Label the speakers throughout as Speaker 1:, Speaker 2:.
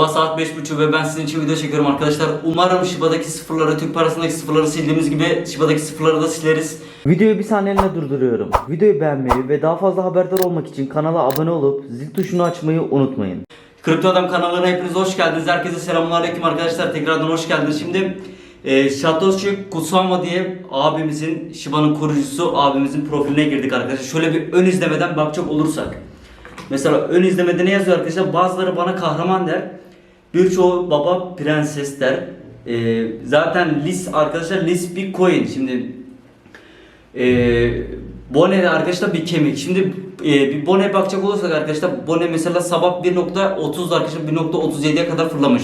Speaker 1: Sabah saat 5.30 ve ben sizin için video çekiyorum arkadaşlar. Umarım Shiba'daki sıfırları, Türk parasındaki sıfırları sildiğimiz gibi Shiba'daki sıfırları da sileriz.
Speaker 2: Videoyu bir saniyeliğine durduruyorum. Videoyu beğenmeyi ve daha fazla haberdar olmak için kanala abone olup zil tuşunu açmayı unutmayın.
Speaker 1: Kripto Adam kanalına hepiniz hoş geldiniz. Herkese selamünaleyküm arkadaşlar. Tekrardan hoş geldiniz. Şimdi e, Satoshi Kusama diye abimizin, Shiba'nın kurucusu abimizin profiline girdik arkadaşlar. Şöyle bir ön izlemeden bakacak olursak. Mesela ön izlemede ne yazıyor arkadaşlar? Bazıları bana kahraman der. Birçoğu baba prenses der. E, zaten Lis arkadaşlar Lis bir coin. Şimdi e, Bone arkadaşlar bir kemik. Şimdi e, bir Bone bakacak olursak arkadaşlar Bone mesela sabah 1.30 arkadaşlar 1.37'ye kadar fırlamış.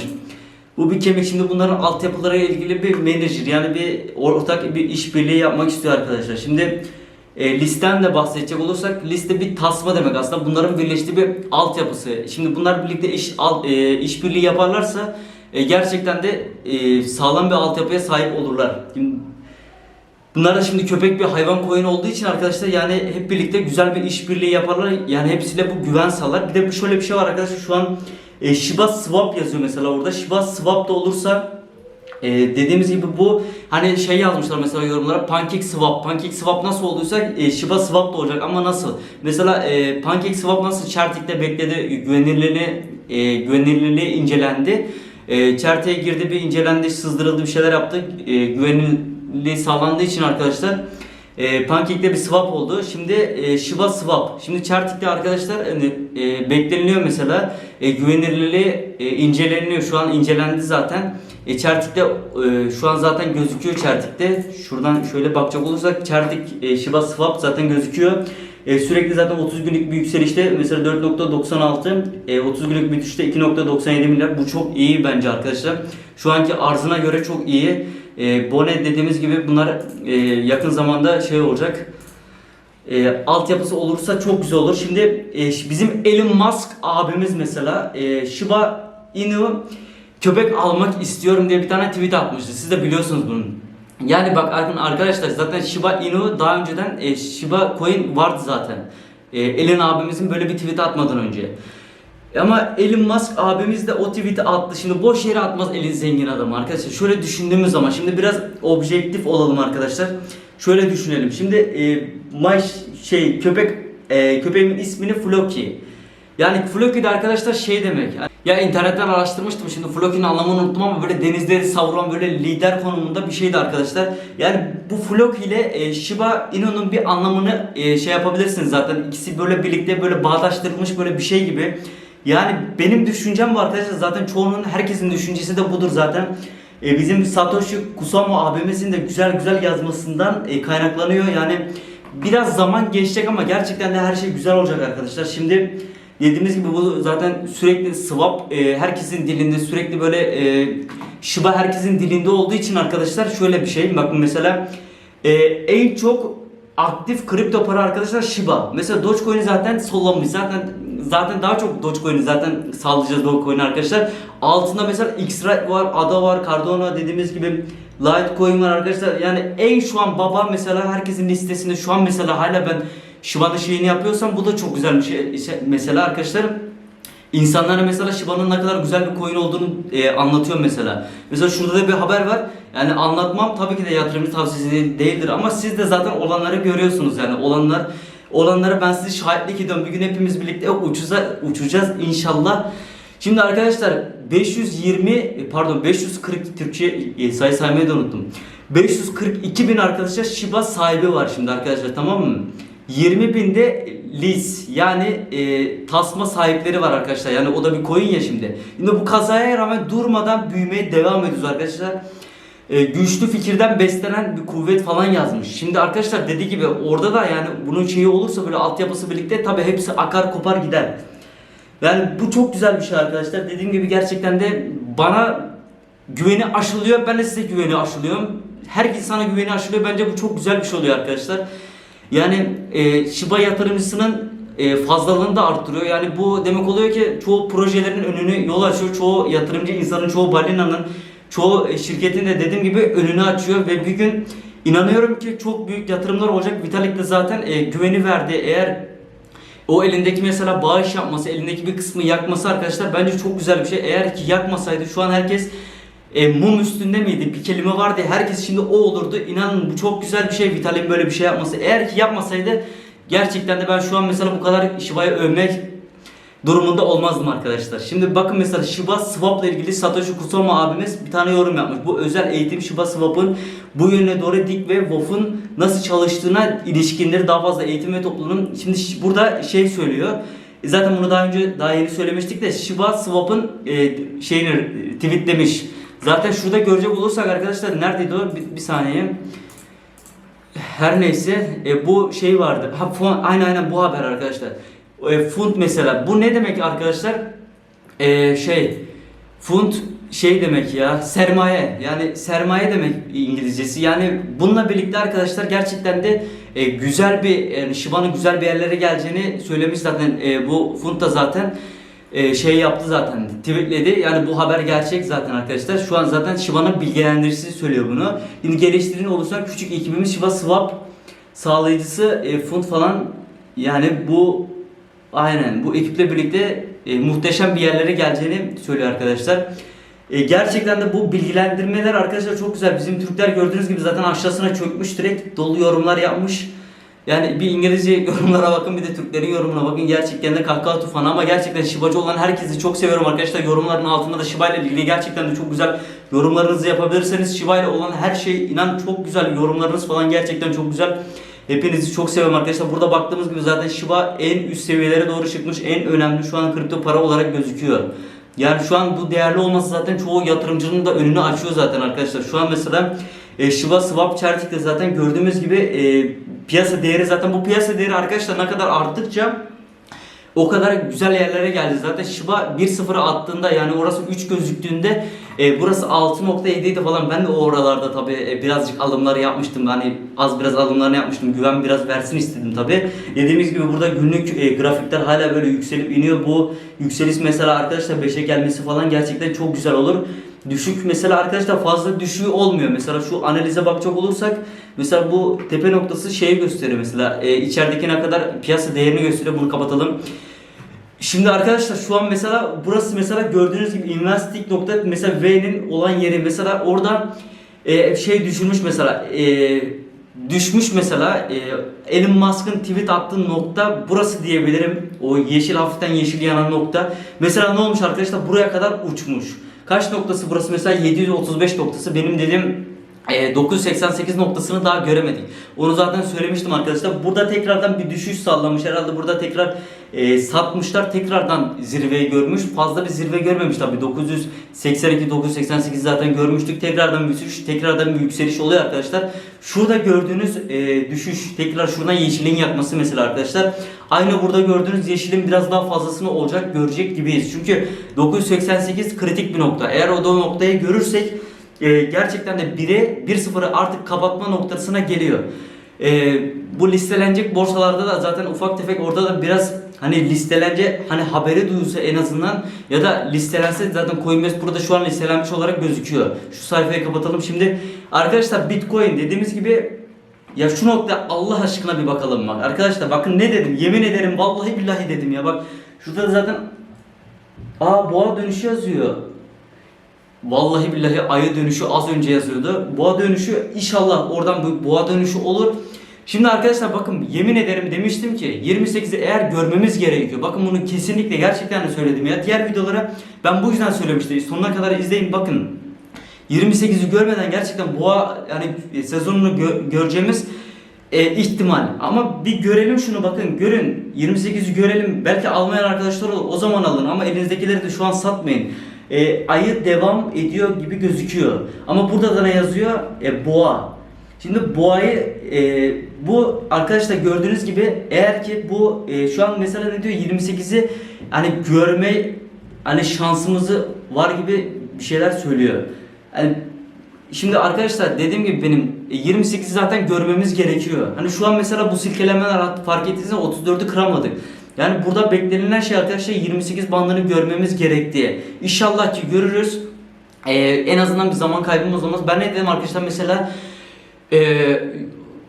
Speaker 1: Bu bir kemik. Şimdi bunların altyapılara ilgili bir menajer yani bir ortak bir işbirliği yapmak istiyor arkadaşlar. Şimdi e, listen de bahsedecek olursak liste bir tasma demek aslında. Bunların birleştiği bir altyapısı. Şimdi bunlar birlikte iş al, e, işbirliği yaparlarsa e, gerçekten de e, sağlam bir altyapıya sahip olurlar. Şimdi Bunlar da şimdi köpek bir hayvan koyun olduğu için arkadaşlar yani hep birlikte güzel bir işbirliği yaparlar. Yani hepsiyle bu güven sağlar. Bir de şöyle bir şey var arkadaşlar şu an e, Shiba Swap yazıyor mesela orada. Shiba Swap da olursa e, dediğimiz gibi bu hani şey yazmışlar mesela yorumlara Pancake Swap. Pancake Swap nasıl olduysa e, Shiba Swap da olacak ama nasıl? Mesela e, Pancake Swap nasıl Çertik'te bekledi güvenilirliğini e, güvenilirliği incelendi. E, Çertik'e girdi bir incelendi sızdırıldı bir şeyler yaptı. E, güvenilirliği sağlandığı için arkadaşlar e, Pancake'de bir swap oldu. Şimdi e, Shiba swap. Şimdi Çertik'te arkadaşlar hani, e, bekleniliyor mesela e, güvenilirliği e, inceleniyor. Şu an incelendi zaten. E, Çertik'te e, şu an zaten gözüküyor Çertik'te. Şuradan şöyle bakacak olursak Çertik e, Shiba swap zaten gözüküyor. E, sürekli zaten 30 günlük bir yükselişte mesela 4.96 e, 30 günlük bir düşüşte 2.97 milyar bu çok iyi bence arkadaşlar. Şu anki arzına göre çok iyi. E, Bone dediğimiz gibi bunlar e, yakın zamanda şey olacak. E, altyapısı olursa çok güzel olur. Şimdi e, bizim Elon Musk abimiz mesela e, Shiba Inu köpek almak istiyorum diye bir tane tweet atmıştı. Siz de biliyorsunuz bunu. Yani bak arkadaşlar zaten Shiba Inu daha önceden e, Shiba Coin vardı zaten. E, Elon abimizin böyle bir tweet atmadan önce. Ama Elon Musk abimiz de o tweet'i attı. Şimdi boş yere atmaz elin zengin adamı arkadaşlar. Şöyle düşündüğümüz zaman şimdi biraz objektif olalım arkadaşlar. Şöyle düşünelim. Şimdi e, my şey köpek e, köpeğimin ismini Floki. Yani Floki de arkadaşlar şey demek. Ya internetten araştırmıştım şimdi Floki'nin anlamını unuttum ama böyle denizleri savuran böyle lider konumunda bir şeydi arkadaşlar. Yani bu Floki ile e, Shiba Inu'nun bir anlamını e, şey yapabilirsiniz zaten. İkisi böyle birlikte böyle bağdaştırılmış böyle bir şey gibi. Yani benim düşüncem bu arkadaşlar zaten çoğunun herkesin düşüncesi de budur zaten. E, bizim Satoshi Kusama abimizin de güzel güzel yazmasından e, kaynaklanıyor. Yani biraz zaman geçecek ama gerçekten de her şey güzel olacak arkadaşlar. Şimdi dediğimiz gibi bu zaten sürekli swap e, herkesin dilinde sürekli böyle e, Shiba herkesin dilinde olduğu için arkadaşlar şöyle bir şey. Bakın mesela e, en çok aktif kripto para arkadaşlar Shiba. Mesela Dogecoin'i zaten sollamış. Zaten zaten daha çok Dogecoin'i zaten sağlayacağız Dogecoin'i arkadaşlar. Altında mesela X-Rite var, ADA var, Cardano dediğimiz gibi Litecoin var arkadaşlar. Yani en şu an baba mesela herkesin listesinde şu an mesela hala ben Shiba'nın şeyini yapıyorsam bu da çok güzel bir şey. Mesela arkadaşlar İnsanlara mesela Shiba'nın ne kadar güzel bir coin olduğunu e, anlatıyor mesela. Mesela şurada da bir haber var. Yani anlatmam tabii ki de yatırımcı tavsiyesi değil- değildir ama siz de zaten olanları görüyorsunuz yani olanlar olanlara ben sizi şahitlik ediyorum. Bir gün hepimiz birlikte uçuza, uçacağız inşallah. Şimdi arkadaşlar 520 pardon 540 Türkçe e, sayı saymayı da unuttum. 542 bin arkadaşlar Shiba sahibi var şimdi arkadaşlar tamam mı? 20 binde Liz yani e, tasma sahipleri var arkadaşlar. Yani o da bir coin ya şimdi. Şimdi bu kazaya rağmen durmadan büyümeye devam ediyoruz arkadaşlar. E, güçlü fikirden beslenen bir kuvvet falan yazmış. Şimdi arkadaşlar dediği gibi orada da yani bunun şeyi olursa böyle altyapısı birlikte tabi hepsi akar kopar gider. Yani bu çok güzel bir şey arkadaşlar. Dediğim gibi gerçekten de bana güveni aşılıyor. Ben de size güveni aşılıyorum. Herkes sana güveni aşılıyor. Bence bu çok güzel bir şey oluyor arkadaşlar. Yani e, Shiba yatırımcısının e, fazlalığını da arttırıyor. Yani bu demek oluyor ki çoğu projelerin önünü yol açıyor. Çoğu yatırımcı insanın, çoğu balinanın, çoğu e, şirketin de dediğim gibi önünü açıyor ve bir gün inanıyorum ki çok büyük yatırımlar olacak. Vitalik de zaten e, güveni verdi. Eğer o elindeki mesela bağış yapması, elindeki bir kısmı yakması arkadaşlar bence çok güzel bir şey. Eğer ki yakmasaydı şu an herkes e, mum üstünde miydi? Bir kelime vardı. Herkes şimdi o olurdu. İnanın bu çok güzel bir şey Vital'in böyle bir şey yapması. Eğer ki yapmasaydı gerçekten de ben şu an mesela bu kadar Shiba'yı övmek durumunda olmazdım arkadaşlar. Şimdi bakın mesela Shiba Swap ile ilgili Satoshi Kusama abimiz bir tane yorum yapmış. Bu özel eğitim Shiba Swap'ın bu yöne doğru dik ve WOF'un nasıl çalıştığına ilişkinleri daha fazla eğitim ve topluluğun şimdi burada şey söylüyor. E Zaten bunu daha önce daha yeni söylemiştik de Shiba Swap'ın e, şeyini e, tweetlemiş. Zaten şurada görecek olursak arkadaşlar neredeydi o? Bir, bir saniye. Her neyse e, bu şey vardı. Ha fon, aynen aynen bu haber arkadaşlar. E, fund mesela. Bu ne demek arkadaşlar? E, şey fund şey demek ya sermaye yani sermaye demek İngilizcesi yani bununla birlikte arkadaşlar gerçekten de e, güzel bir yani Shiba'nın güzel bir yerlere geleceğini söylemiş zaten e, bu fund da zaten e, şey yaptı zaten tweetledi yani bu haber gerçek zaten arkadaşlar şu an zaten Shiba'nın bilgilendiricisi söylüyor bunu şimdi geliştirin olursa küçük ekibimiz Shiba Swap sağlayıcısı e, fund falan yani bu aynen bu ekiple birlikte e, muhteşem bir yerlere geleceğini söylüyor arkadaşlar. E, gerçekten de bu bilgilendirmeler arkadaşlar çok güzel. Bizim Türkler gördüğünüz gibi zaten aşağısına çökmüş direkt dolu yorumlar yapmış. Yani bir İngilizce yorumlara bakın bir de Türklerin yorumuna bakın. Gerçekten de kahkaha tufanı ama gerçekten şibacı olan herkesi çok seviyorum arkadaşlar. Yorumların altında da Shiba ile ilgili gerçekten de çok güzel yorumlarınızı yapabilirseniz Shiba ile olan her şey inan çok güzel yorumlarınız falan gerçekten çok güzel. Hepinizi çok seviyorum arkadaşlar. Burada baktığımız gibi zaten Shiba en üst seviyelere doğru çıkmış. En önemli şu an kripto para olarak gözüküyor. Yani şu an bu değerli olması zaten çoğu yatırımcının da önünü açıyor zaten arkadaşlar. Şu an mesela e, Shiba Swap Chart'te zaten gördüğümüz gibi e, piyasa değeri zaten bu piyasa değeri arkadaşlar ne kadar arttıkça o kadar güzel yerlere geldi. Zaten Shiba 1.0'a attığında yani orası 3 gözüktüğünde e, burası 6.7 idi falan. Ben de o oralarda tabi birazcık alımları yapmıştım. Hani az biraz alımlarını yapmıştım. Güven biraz versin istedim tabi. Dediğimiz gibi burada günlük e, grafikler hala böyle yükselip iniyor. Bu yükseliş mesela arkadaşlar 5'e gelmesi falan gerçekten çok güzel olur. Düşük mesela arkadaşlar fazla düşüğü olmuyor. Mesela şu analize bakacak olursak mesela bu tepe noktası şeyi gösteriyor mesela e, içerideki ne kadar piyasa değerini gösteriyor. Bunu kapatalım. Şimdi arkadaşlar şu an mesela burası mesela gördüğünüz gibi investing nokta mesela V'nin olan yeri mesela orada e, şey düşürmüş mesela e, düşmüş mesela e, Elon Musk'ın tweet attığı nokta burası diyebilirim. O yeşil hafiften yeşil yanan nokta. Mesela ne olmuş arkadaşlar buraya kadar uçmuş. Kaç noktası burası? Mesela 735 noktası. Benim dediğim e, 988 noktasını daha göremedik. Onu zaten söylemiştim arkadaşlar. Burada tekrardan bir düşüş sağlamış. Herhalde burada tekrar e, satmışlar. Tekrardan zirveyi görmüş. Fazla bir zirve görmemiş tabii. 982 988 zaten görmüştük. Tekrardan bir düşüş, tekrardan bir yükseliş oluyor arkadaşlar. Şurada gördüğünüz e, düşüş tekrar şuradan yeşilin yakması mesela arkadaşlar. Aynı burada gördüğünüz yeşilin biraz daha fazlasını olacak görecek gibiyiz. Çünkü 988 kritik bir nokta. Eğer o da noktayı görürsek e, gerçekten de 1'e 1-0'ı artık kapatma noktasına geliyor. E, bu listelenecek borsalarda da zaten ufak tefek orada da biraz hani listelence hani haberi duyulsa en azından ya da listelense zaten Coinbase burada şu an listelenmiş olarak gözüküyor. Şu sayfayı kapatalım şimdi. Arkadaşlar Bitcoin dediğimiz gibi ya şu nokta Allah aşkına bir bakalım bak. Arkadaşlar bakın ne dedim yemin ederim vallahi billahi dedim ya bak. Şurada da zaten Aa boğa dönüşü yazıyor. Vallahi billahi ayı dönüşü az önce yazıyordu. Boğa dönüşü inşallah oradan boğa dönüşü olur. Şimdi arkadaşlar bakın yemin ederim demiştim ki 28'i eğer görmemiz gerekiyor. Bakın bunu kesinlikle gerçekten de söyledim ya. Diğer videolara ben bu yüzden söylemiştim. Sonuna kadar izleyin bakın. 28'i görmeden gerçekten boğa yani sezonunu gö- göreceğimiz e, ihtimal. Ama bir görelim şunu bakın görün 28'i görelim. Belki almayan arkadaşlar olur o zaman alın ama elinizdekileri de şu an satmayın. E, ayı devam ediyor gibi gözüküyor. Ama burada da ne yazıyor? E, boğa. Şimdi boğayı e, bu arkadaşlar gördüğünüz gibi eğer ki bu e, şu an mesela ne diyor 28'i hani görme hani şansımızı var gibi bir şeyler söylüyor. Yani Şimdi arkadaşlar dediğim gibi benim 28'i zaten görmemiz gerekiyor. Hani şu an mesela bu silkelemeler fark ettiğinizde 34'ü kıramadık. Yani burada beklenilen şey arkadaşlar 28 bandını görmemiz gerektiği. İnşallah ki görürüz. Ee, en azından bir zaman kaybımız olmaz. Ben ne dedim arkadaşlar mesela ee,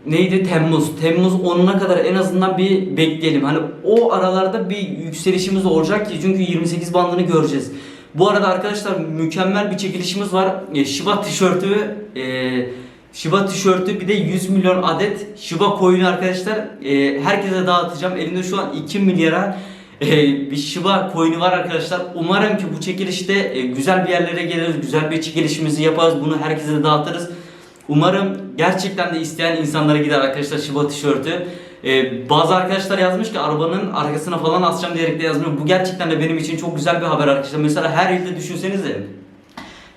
Speaker 1: neydi Temmuz. Temmuz 10'una kadar en azından bir bekleyelim. Hani o aralarda bir yükselişimiz olacak ki çünkü 28 bandını göreceğiz. Bu arada arkadaşlar mükemmel bir çekilişimiz var. E, Shiba tişörtü e, Shiba tişörtü bir de 100 milyon adet Shiba coin'i arkadaşlar e, herkese dağıtacağım. Elimde şu an 2 milyara e, bir Shiba coin'i var arkadaşlar. Umarım ki bu çekilişte e, güzel bir yerlere geliriz. Güzel bir çekilişimizi yaparız. Bunu herkese dağıtırız. Umarım gerçekten de isteyen insanlara gider arkadaşlar Shiba tişörtü. Ee, bazı arkadaşlar yazmış ki arabanın arkasına falan asacağım diyerek de yazmış. Bu gerçekten de benim için çok güzel bir haber arkadaşlar. Mesela her ilde düşünsenize.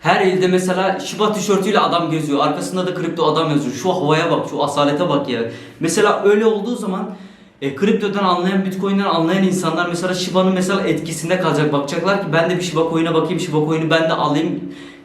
Speaker 1: Her ilde mesela Shiba tişörtüyle adam geziyor. Arkasında da kripto adam yazıyor. Şu havaya bak, şu asalete bak ya. Mesela öyle olduğu zaman e, kriptodan anlayan, bitcoin'den anlayan insanlar mesela Shiba'nın mesela etkisinde kalacak. Bakacaklar ki ben de bir Shiba coin'e bakayım, Shiba coin'i ben de alayım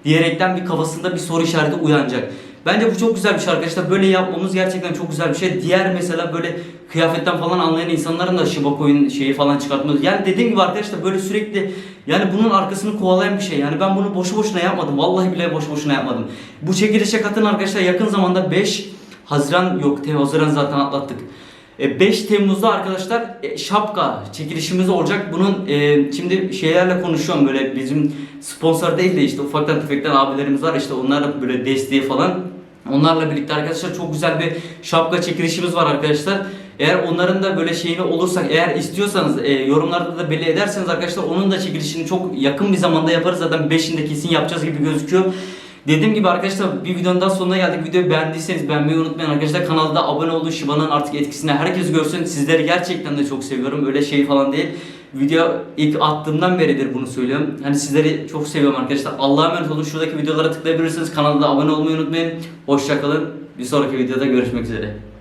Speaker 1: diyerekten bir kafasında bir soru işareti uyanacak. Bence bu çok güzel bir şey arkadaşlar. Böyle yapmamız gerçekten çok güzel bir şey. Diğer mesela böyle kıyafetten falan anlayan insanların da Shiba Coin şeyi falan çıkartmıyoruz. Yani dediğim gibi arkadaşlar böyle sürekli yani bunun arkasını kovalayan bir şey. Yani ben bunu boşu boşuna yapmadım. Vallahi bile boşu boşuna yapmadım. Bu çekilişe katın arkadaşlar yakın zamanda 5 Haziran yok. Haziran zaten atlattık. E, 5 Temmuz'da arkadaşlar e, şapka çekilişimiz olacak. Bunun e, şimdi şeylerle konuşuyorum böyle bizim sponsor değil de işte ufaktan tefekten abilerimiz var işte onlarla böyle desteği falan. Onlarla birlikte arkadaşlar çok güzel bir şapka çekilişimiz var arkadaşlar. Eğer onların da böyle şeyini olursak eğer istiyorsanız e, yorumlarda da belli ederseniz arkadaşlar onun da çekilişini çok yakın bir zamanda yaparız. Zaten 5'inde kesin yapacağız gibi gözüküyor. Dediğim gibi arkadaşlar bir videonun daha sonuna geldik. Videoyu beğendiyseniz beğenmeyi unutmayın arkadaşlar. Kanalda da abone olun. Shiba'nın artık etkisini herkes görsün. Sizleri gerçekten de çok seviyorum. Öyle şey falan değil. Video ilk attığımdan beridir bunu söylüyorum. Hani sizleri çok seviyorum arkadaşlar. Allah'a emanet olun. Şuradaki videolara tıklayabilirsiniz. Kanalda abone olmayı unutmayın. Hoşçakalın. Bir sonraki videoda görüşmek üzere.